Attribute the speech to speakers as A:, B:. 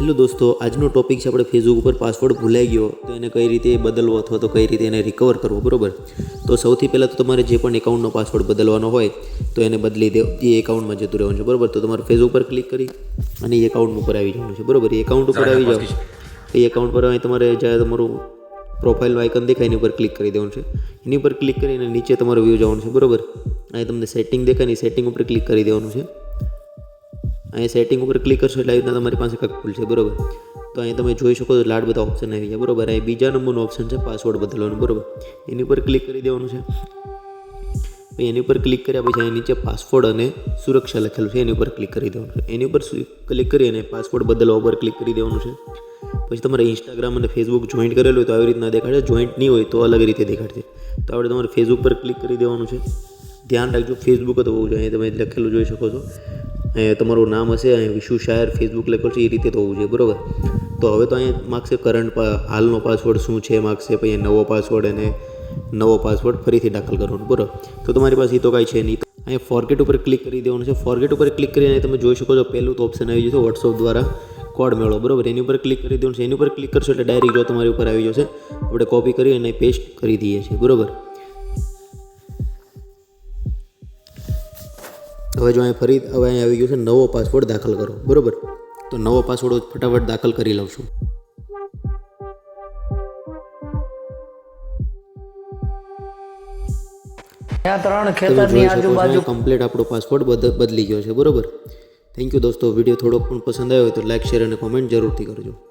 A: Hello દોસ્તો આજનો topic છે આપણે ફેસબુક ઉપર પાસવર્ડ ભૂલાઈ ગયો તો એને કઈ રીતે બદલવો અથવા તો કઈ રીતે એને રિકવર કરવો બરાબર? તો સૌથી પહેલાં તો તમારે જે પણ એકાઉન્ટનો પાસવર્ડ બદલવાનો હોય તો એને બદલી દે. એ એકાઉન્ટમાં જતું રહેવાનું છે બરાબર? તો તમારે ફેસબુક પર ક્લિક કરી અને એ એકાઉન્ટ ઉપર આવી જવાનું છે બરાબર? એ એકાઉન્ટ ઉપર આવી જાઓ. એ એકાઉન્ટ પર અહીં તમારે જ્યારે તમારું પ્રોફાઇલનું આઇકન દેખાય એની ઉપર ક્લિક કરી દેવાનું છે. એની ઉપર ક્લિક કરીને નીચે તમારું વ્યૂ જવાનું છે બરોબર? અહીં તમને સેટિંગ દેખાય ને સેટિંગ ઉપર ક્લિક કરી દેવાનું છે. અહીંયા સેટિંગ ઉપર ક્લિક કરશો એટલે આવી રીતના તમારી પાસે કંઈક ખુલશે બરાબર? તો અહીંયા તમે જોઈ શકો છો લાડ બધા ઓપ્શન આવી ગયા, બરાબર? અહીં બીજા નંબરનું ઓપ્શન છે પાસવર્ડ બદલવાનું, બરાબર? એની ઉપર ક્લિક કરી દેવાનું છે. પછી એની ઉપર ક્લિક કર્યા પછી અહીં નીચે પાસવર્ડ અને સુરક્ષા લખેલું છે, એની ઉપર ક્લિક કરી દેવાનું છે. એની ઉપર ક્લિક કરી અને પાસવર્ડ બદલવા ઉપર ક્લિક કરી દેવાનું છે. પછી તમારે ઇન્સ્ટાગ્રામ અને ફેસબુક જોઈન્ટ કરેલું હોય તો આવી રીતના દેખાડશે જોઈન્ટ નહીં હોય તો અલગ રીતે દેખાડશે. તો આપણે તમારે ફેસબુક પર ક્લિક કરી દેવાનું છે. ધ્યાન રાખજો ફેસબુક જ હોવું જોઈએ તમે લખેલું જોઈ શકો છો. અહીંયા તમારું નામ હશે, અહીં વિશુ શાયર ફેસબુક લખેલું છે, એ રીતે હોવું જોઈએ, બરાબર? તો હવે તો અહીંયા માગશે કરંટ હાલનો પાસવર્ડ શું છે માગશે પછી નવો પાસવર્ડ અને નવો પાસવર્ડ ફરીથી દાખલ કરવાનો, બરોબર? તો તમારી પાસે તો કાંઈ છે નહીં. અહીંયા ફોરગેટ ઉપર ક્લિક કરી દેવાનું છે. ફોરગેટ ઉપર ક્લિક કરીને તમે જોઈ શકો છો, પહેલું તો ઓપ્શન આવી જશે વોટ્સઅપ દ્વારા કોડ મેળવો, બરોબર? એની ઉપર ક્લિક કરી દેવાનું છે. એની ઉપર ક્લિક કરશો એટલે ડાયરેક્ટ જો તમારી ઉપર આવી જશે, આપણે કોપી કરી અને પેસ્ટ કરી દઈએ છીએ, બરોબર? હવે જો અહીં ફરી હવે અહીં આવી ગયું છે નવો પાસવર્ડ દાખલ કરો. બરોબર? તો નવો પાસવર્ડ ફટાફટ દાખલ કરી લઉં છું. કમ્પ્લીટ આપણો પાસવર્ડ બદ- બદલી ગયો છે બરોબર? થેન્ક યુ દોસ્તો વીડિયો થોડોક પણ પસંદ આવ્યો હોય તો લાઇક શેર અને કોમેન્ટ જરૂરથી કરજો.